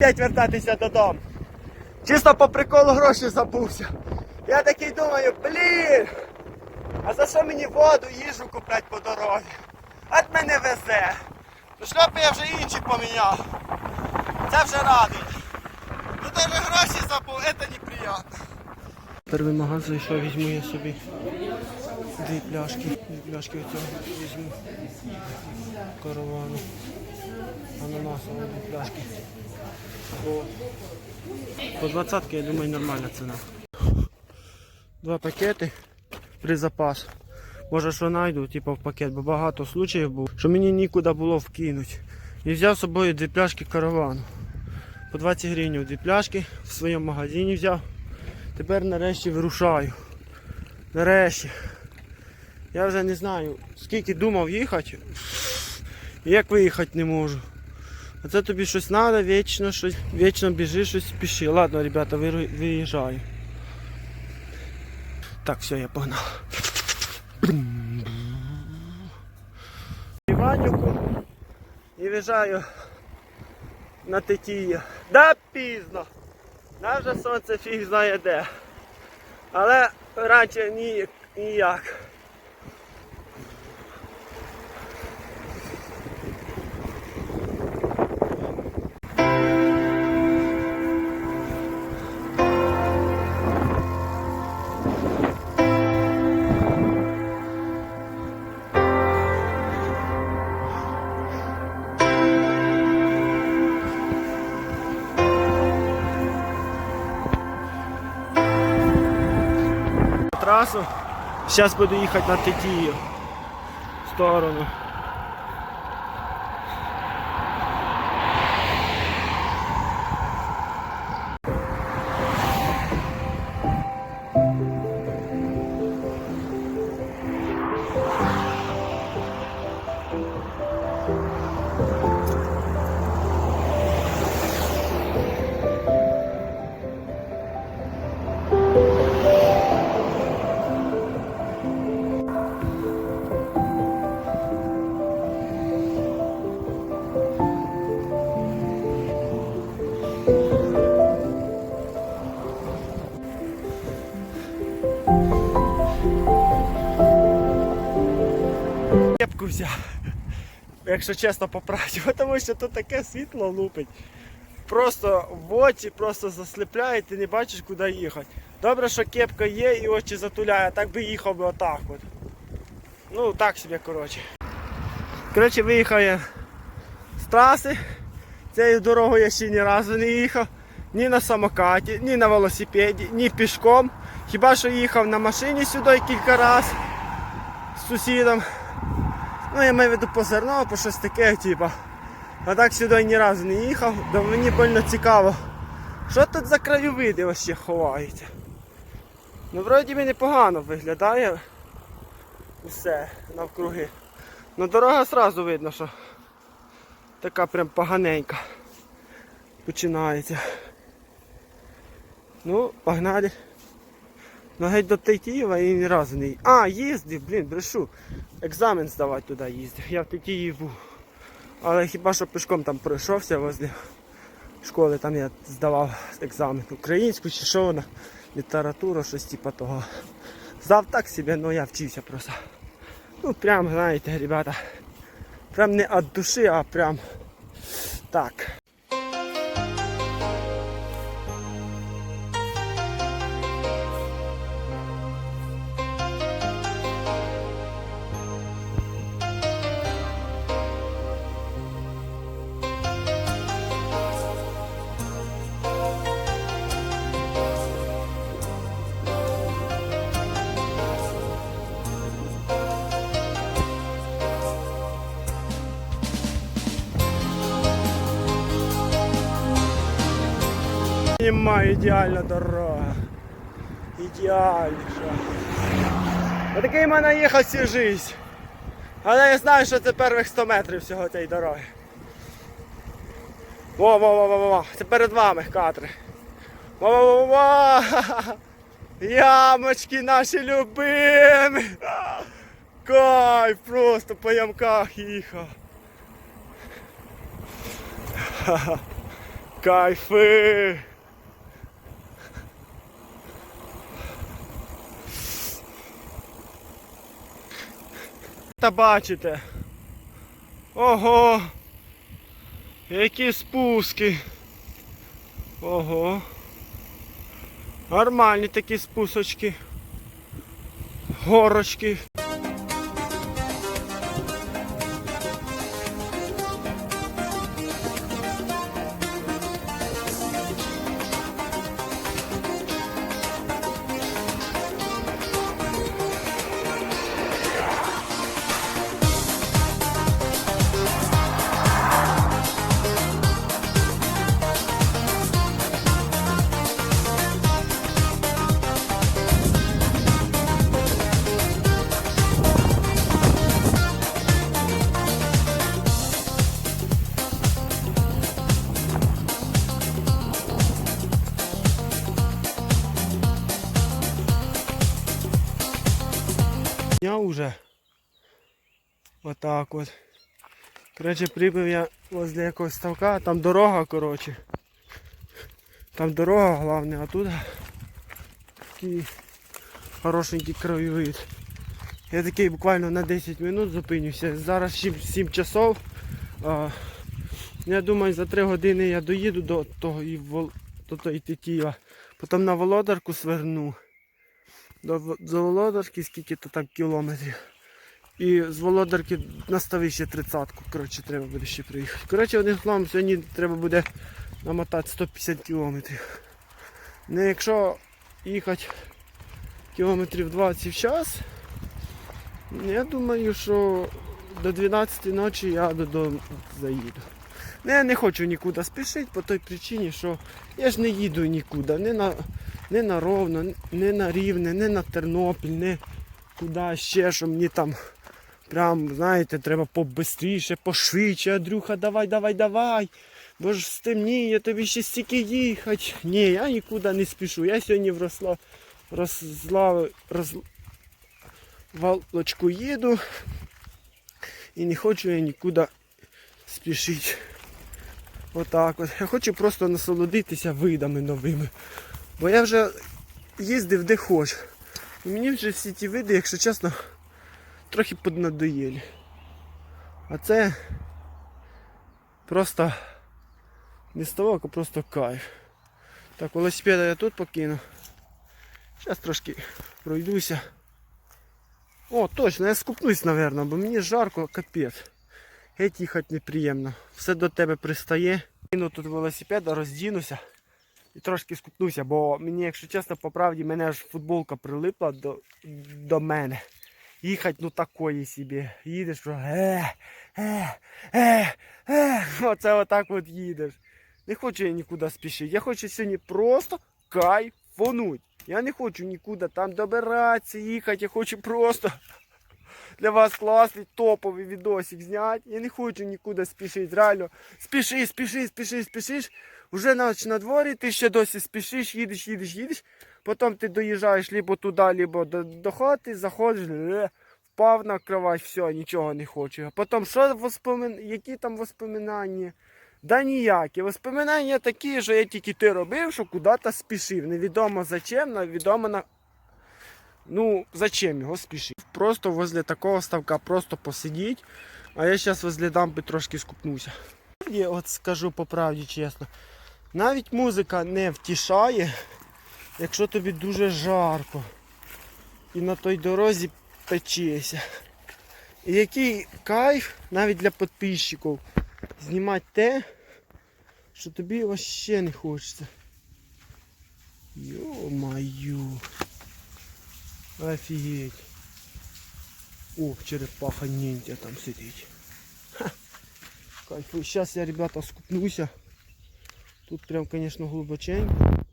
П'ять вертатися додому. Чисто по приколу гроші забувся. Я такий думаю, блін. А за що мені воду, їжу куплять по дорозі? От мене везе. Ну шляпи я вже інші поміняв. Це вже радий. Ну даже гроші забув, це неприємно. Перший магазин зайшов, візьму я собі дві пляшки. Дві пляшки оцього візьму. Каравану. Ананасові дві пляшки. По, 20 я думаю нормальна ціна. Два пакети при запас. Може що знайду, типу в пакет, бо багато случаїв було, що мені нікуди було вкинути. І взяв з собою дві пляшки каравану. По 20 гривень дві пляшки в своєму магазині взяв. Тепер нарешті вирушаю. Нарешті. Я вже не знаю, скільки думав їхати. Як виїхати не можу. А це тобі щось треба, вічно щось, вічно біжиш, щось спіши. Ладно, ребята, виїжджаю. Так, все, я погнав. Іванюку і виїжджаю на тетію. Да пізно. Навже сонце фіг знає де. Але раніше ні, ніяк. Трасу. Зараз буду їхати на Тетію. Сторону. Взяв. Якщо чесно поправді, тому що тут таке світло лупить. Просто в очі просто засліпляє, ти не бачиш, куди їхати. Добре, що кепка є і очі затуляє, так би їхав би отак от. Ну так собі, коротше. Коротше, виїхав я з траси. Цією дорогою я ще ні разу не їхав. Ні на самокаті, ні на велосипеді, ні пішком. Хіба що їхав на машині сюди кілька разів з сусідом. Ну, я маю в виду по зерно, по щось таке, типа. А так сюди ні разу не їхав, бо мені больно цікаво. Що тут за краєвиди ось ще ховаються? Ну, вроді би непогано виглядає усе навкруги. Ну дорога одразу видно, що така прям поганенька починається. Ну, погнали. Ну геть до Тетіїва і ні разу не їздив. А, їздив, блін, брешу. Екзамен здавати туди їздив. Я в Тетіїв був. Але хіба що пішком там пройшовся возле школи, там я здавав екзамен. Українську чи що вона, літературу, щось типа того. Здав так собі, але я вчився просто. Ну прям, знаєте, ребята, прям не від душі, а прям так. Ідеальна дорога. Ідеальніша. Отакий в мене їхав всю життя. Але я знаю, що це перших 100 метрів всього цієї дороги. Во, во, во, во, во, во. Це перед вами кадри. Во, во, во, во. Ямочки наші любимі. Кайф, просто по ямках їхав. Кайфи! Та бачите. Ого! Які спуски. Ого. Нормальні такі спусочки. Горочки. Отак от. Коротше, прибив я возле якогось ставка, там дорога, коротше. Там дорога головне, а тут такий хорошенький краєвид. Я такий буквально на 10 минут зупинюся. Зараз 7, 7 часов. А, я думаю, за 3 години я доїду до того і до тої тетіва. Потім на Володарку сверну. До, до Володарки скільки то там кілометрів. І з Володарки на ставище тридцятку. Коротше, треба буде ще приїхати. Коротше, одним словом, сьогодні треба буде намотати 150 кілометрів. Не якщо їхати кілометрів 20 в час, я думаю, що до 12 ночі я додому заїду. Ну, я не хочу нікуди спішити по той причині, що я ж не їду нікуди. Не на, не на Ровно, не на Рівне, не на Тернопіль, не куди ще, що мені там прям, знаєте, треба побистріше, пошвидше, Андрюха, давай, давай, давай. Бо ж стемніє, тобі ще стільки їхати. Ні, я нікуди не спішу. Я сьогодні в Рослав, Розлав, роз, їду і не хочу я нікуди спішити. Отак от. Я хочу просто насолодитися видами новими. Бо я вже їздив де хоч. І мені вже всі ті види, якщо чесно, трохи поднадоєлі. А це просто не ставок, а просто кайф. Так, велосипеда я тут покину. Зараз трошки пройдуся. О, точно, я скупнусь, напевно, бо мені жарко, капець. Геть їхати неприємно. Все до тебе пристає. Кину тут велосипеда, роздінуся і трошки скупнуся, бо мені, якщо чесно, по правді, мене аж футболка прилипла до, до мене. Їхати ну такої собі. Їдеш, що е, е, е, е. Оце отак от їдеш. Не хочу я нікуди спішити. Я хочу сьогодні просто кайфонуть. Я не хочу нікуди там добиратися, їхати. Я хочу просто для вас класний топовий відосик зняти. Я не хочу нікуди спішити. Реально, спіши, спіши, спіши, спішиш. Уже ніч на дворі, ти ще досі спішиш, їдеш, їдеш, їдеш. Потім ти доїжджаєш либо туди, либо до, до хати, заходиш, е, впав на кровать, все, нічого не хочу. А потім, що воспомин... які там воспоминання? Да ніякі. Воспоминання такі, що я тільки ти робив, що куди-то спішив. Невідомо зачем, невідомо на. Ну, зачем його спішив? Просто возле такого ставка просто посидіть. А я зараз возле дампи трошки скупнуся. Я от скажу по правді чесно. Навіть музика не втішає, якщо тобі дуже жарко. І на той дорозі печешся. І який кайф навіть для підписчиків знімати те, що тобі вообще не хочеться. Йо-маю. Офігеть. О, черепаха ніндзя там сидить. Ха. Кайфую. Сейчас я, ребята, скупнуся. Тут прям, конечно, глубоченько.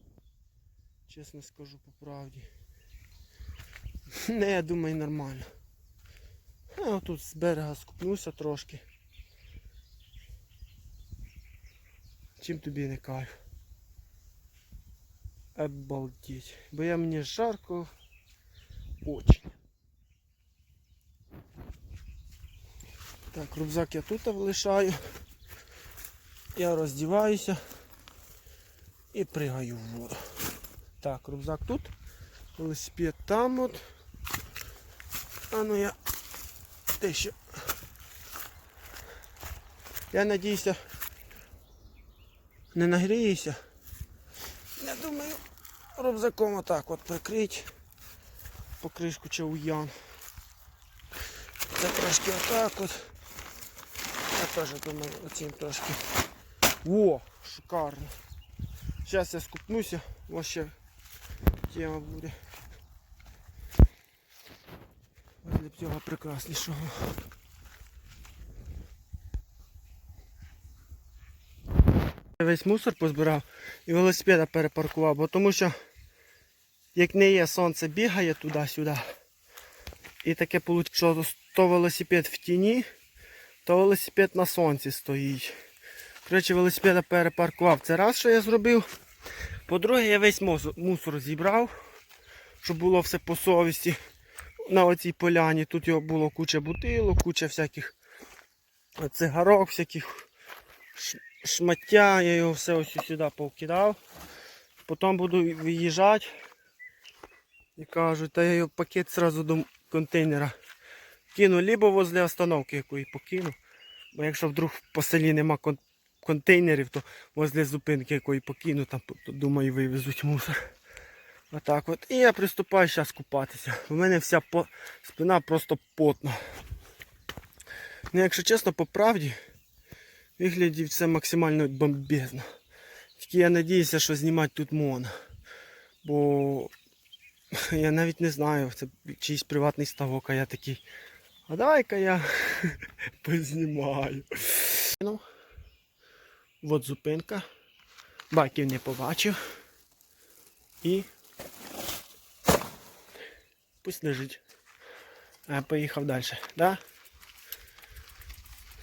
Чесно скажу по правді. Не, я думаю, нормально. А тут з берега скупнуся трошки. Чим тобі не кайф? Обалдеть. Бо я мені жарко очень. Так, рюкзак я тут лишаю. Я роздіваюся. І пригаю в воду. Так, рюкзак тут, велосипед там от. А ну я те ще. Я надіюся, не нагріюся. Я думаю, рюкзаком отак от прикрить покришку чи уян. Це трошки отак от. Я теж думаю, оцім трошки. О, шикарно. Зараз я скупнуся, ось ще тема буде. Ось Для цього прекраснішого. Весь мусор позбирав і велосипеда перепаркував, бо тому що як не є сонце бігає туди-сюди. І таке виходить, що то велосипед в тіні, то велосипед на сонці стоїть. Коротше, велосипеда перепаркував. Це раз, що я зробив. По-друге, я весь мусор, зібрав, щоб було все по совісті. На оцій поляні. Тут його було куча бутилок, куча всяких цигарок, всяких шмаття. Я його все ось сюди повкидав. Потім буду виїжджати. І кажуть, та я його пакет сразу до контейнера кину, либо возле остановки якої покину. Бо якщо вдруг по селі нема кон- контейнерів, то возле зупинки якої покину, там то, думаю вивезуть мусор. Отак от. І я приступаю зараз купатися. У мене вся по... спина просто потна. Ну, якщо чесно, по правді, виглядів все максимально бомбезно. Тільки я надіюся, що знімати тут можна. Бо я навіть не знаю, це чийсь приватний ставок, а я такий. А давай-ка я познімаю. От зупинка. Баків не побачив. І пусть лежить. А поїхав далі. Да?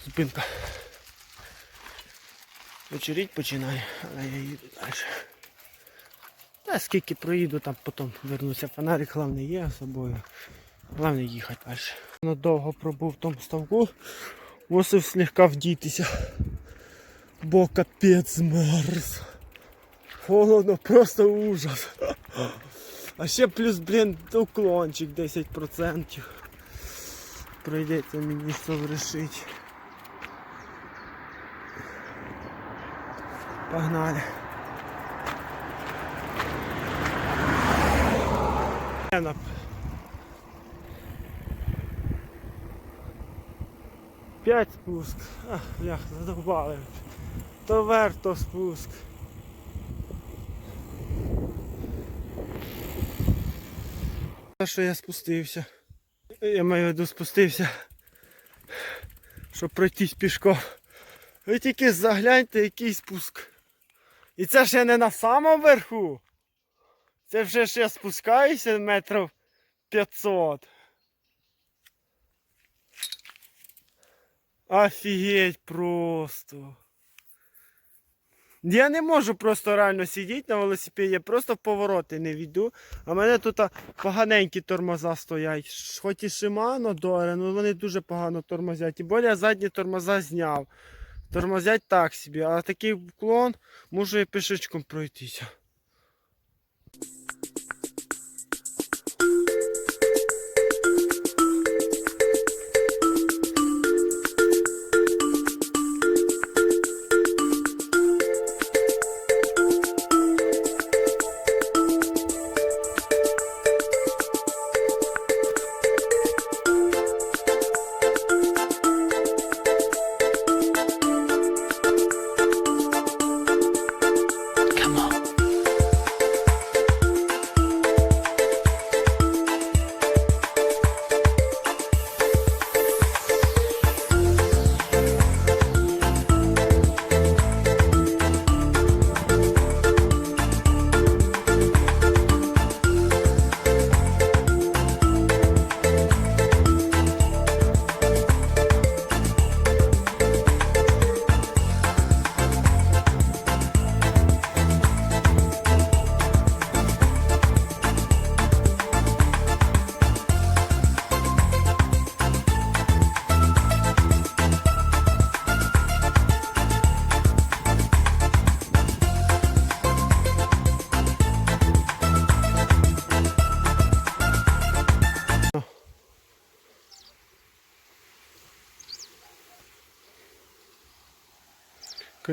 Зупинка. Вечеріть починає, але я їду далі. Та скільки проїду, там потім вернуся. Фонарик головне є з собою. Головне їхати далі. Надовго пробув в тому ставку. Мусив слегка вдітися. Бо капець змерз. Холодно, просто ужас. А ще плюс, блін, уклончик 10%. Прийдеться мені все вирішити. Погнали. Ена. П'ять спуск. Ах, блях, задовбали. То вверх, то спуск. Що я спустився. Я маю виду спустився. Щоб пройтись пішком. Ви тільки загляньте, який спуск. І це ще не на самому верху. Це вже я спускаюся метрів 500. Офігеть просто. Я не можу просто реально сидіти на велосипеді, я просто в повороти не війду. А мене тут поганенькі тормоза стоять. Хоч і Шимано доре, але вони дуже погано тормозять. І більше я задні тормоза зняв. Тормозять так собі, а такий вклон можу і пішечком пройтися.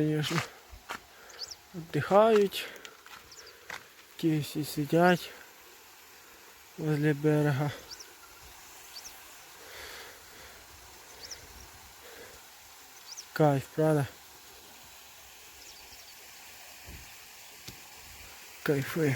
Звісно. Віддихають. Ті всі сидять возле берега. Кайф, правда? Кайфи.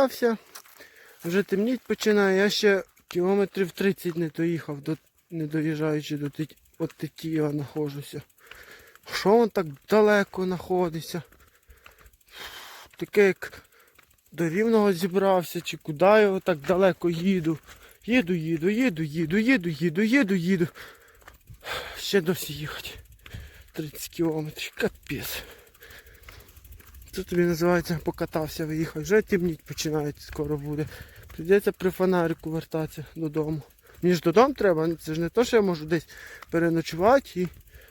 Покатався, вже темніть починає, я ще кілометрів 30 не доїхав, до, не доїжджаючи до Тет- от Тетіїва знаходжуся. Що він так далеко знаходиться? Таке як до рівного зібрався, чи куди я так далеко їду. Їду, їду, їду, їду, їду, їду, їду, їду. Ще досі їхати. 30 кілометрів, капець. Це тобі називається покатався, виїхав. Вже темніть починають, скоро буде. Прийдеться при фонарику вертатися додому. Мені ж додому треба, це ж не то, що я можу десь переночувати і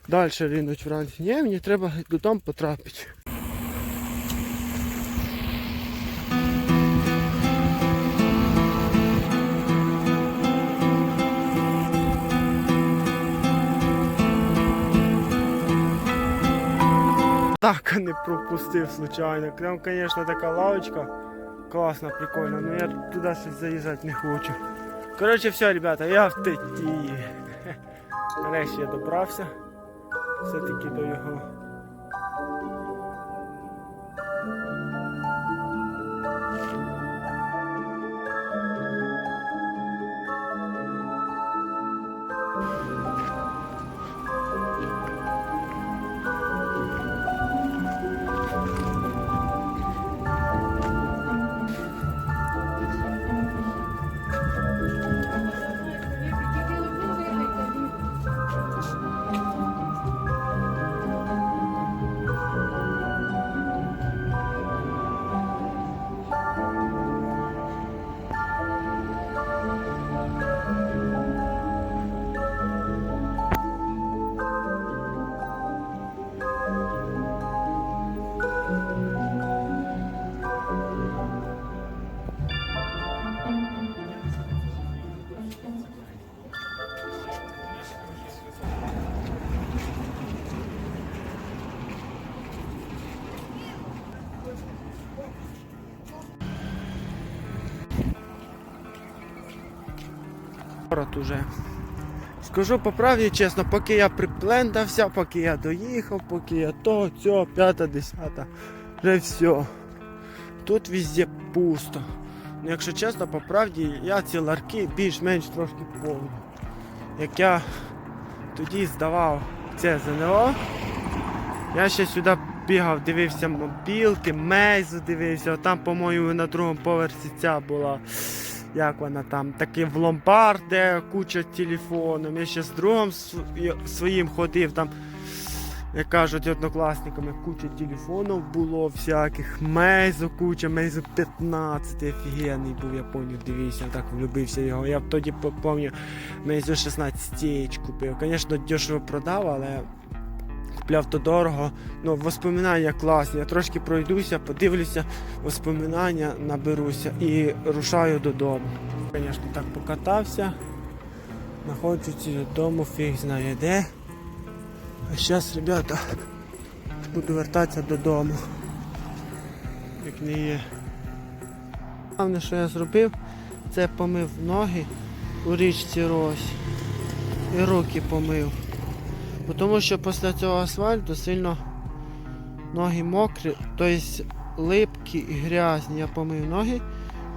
далі ринуть вранці. Ні, мені треба додому потрапити. Так, не пропустив случайно. Там, звісно, така лавочка. Класна, прикольна, але я туди щось заїжджати не хочу. Коротше, все, ребята, я в теті. Нарешті я добрався. Все-таки до його. Город уже. Скажу по правді чесно, поки я приплендався, поки я доїхав, поки я то, цьо, п'ята, десята, вже все. Тут везде пусто. Ну, якщо чесно, по правді, я ці ларки більш-менш трошки повні. Як я тоді здавав це ЗНО, я ще сюди бігав, дивився мобілки, мейзу дивився, там, по-моєму, на другому поверсі ця була як вона там, такий в ломбард, де куча телефоном. Я ще з другом своїм ходив там. Як кажуть однокласниками, куча телефонів було всяких, мейзу куча, мейзу 15, офігенний був, я пам'ятаю, дивився, так влюбився його. Я тоді пам'ятаю, мейзу 16 купив. Звісно, дешево продав, але купляв то дорого. Ну, воспоминання класні. Я трошки пройдуся, подивлюся, воспоминання наберуся і рушаю додому. Звісно, так покатався. Знаходжуся додому, фіг знає де. А зараз, ребята, буду вертатися додому. Як не є. Головне, що я зробив, це помив ноги у річці Рось. І руки помив. Тому що після цього асфальту сильно ноги мокрі, тобто липкі і грязні. Я помив ноги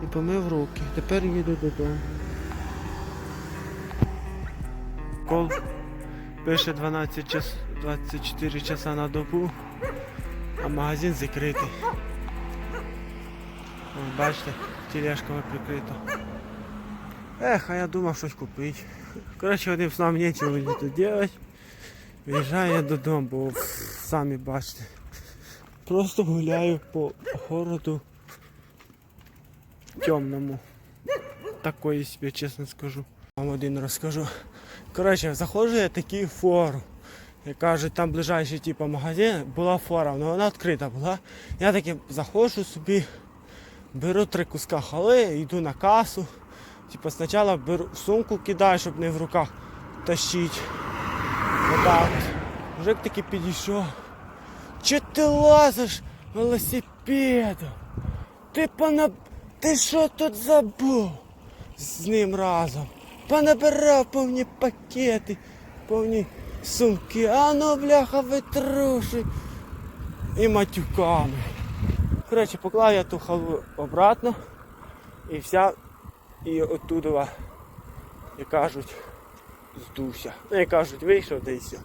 і помив руки. Тепер їду додому. Кол пише 12 час, 24 часа на добу, а магазин закритий. Ось, бачите, тележками прикрито. Ех, а я думав щось купити. Коротше, одним словом, нічого мені тут робити. Виїжджаю я додому, бо самі бачите. Просто гуляю по городу темному. Такої собі, чесно скажу. Вам один розкажу. Коротше, заходжу я такий в фору. І кажуть, там ближайший типу, магазин була фора, але вона відкрита була. Я таки заходжу собі, беру три куска хали, йду на касу. Типу, спочатку беру сумку кидаю, щоб не в руках тащити. Отак. Мужик таки підійшов. Чи ти лазиш велосипедом? Ти пона... Ти що тут забув? З ним разом. Понабирав повні пакети, повні сумки. А ну, бляха, витруши. І матюками. Коротше, поклав я ту халву обратно і вся і оттуда, як кажуть, здувся. Ну, як кажуть, вийшов все.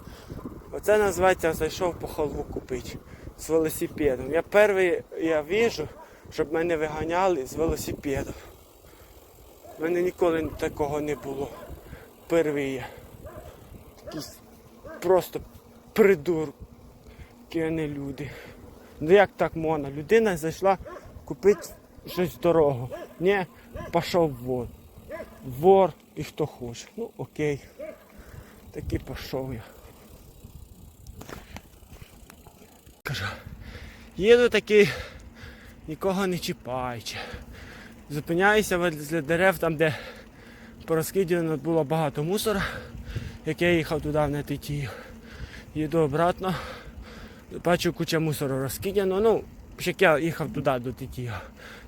Оце називається зайшов по халву купити з велосипедом. Я перший я віжу, щоб мене виганяли з велосипедом. У мене ніколи такого не було. Перший я. Якісь просто придурки, а не люди. Ну як так можна? Людина зайшла купити щось дорого. Ні, пішов вон. Вор і хто хоче. Ну окей. Таки пішов я. Кажу, їду такий, нікого не чіпаючи. Зупиняюся возле дерев, там де порозкидано було багато мусора, як я їхав туди в Нетитію. Їду обратно, бачу куча мусору розкидано. Ну, як я їхав туди до Тетія.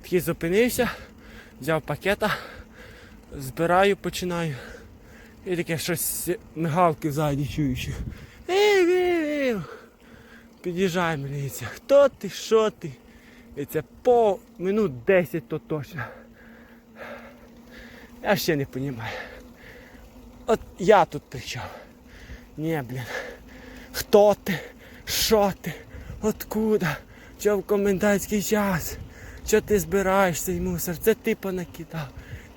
Такий зупинився, взяв пакета, збираю, починаю. І таке щось мигалки ззаді чуючи. Під'їжджає міліція. Хто ти, що ти? І це по минут 10 то точно. Я ще не розумію. От я тут при чому? Ні, блін. Хто ти? Що ти? Откуда? Чо в комендантський час? Що ти збираєш цей мусор? Це ти понакидав.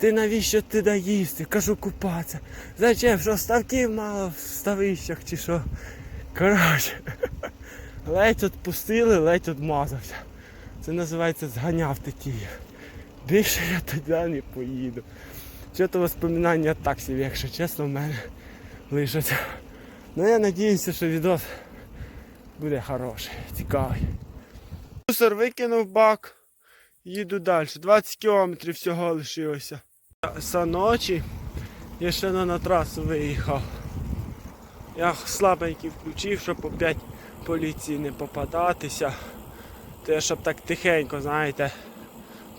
Ти навіщо ти доїсти? Кажу купатися. Зачем? Що ставків мало в ставищах чи що? Коротше. Ледь відпустили, ледь відмазався. Це називається зганяв такі. Більше я туди не поїду. Що то воспоминання так собі, якщо чесно, в мене лишаться. Ну я сподіваюся, що відос буде хороший, цікавий. Мусор викинув бак, їду далі. 20 кілометрів всього лишилося. Ночі я ще не на трасу виїхав. Я слабенький включив, щоб опять поліції не попадатися. Те, щоб так тихенько, знаєте,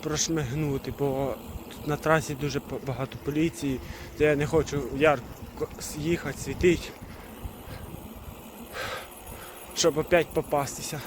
прошмигнути, бо тут на трасі дуже багато поліції, то я не хочу ярко їхати, світити, щоб опять попастися.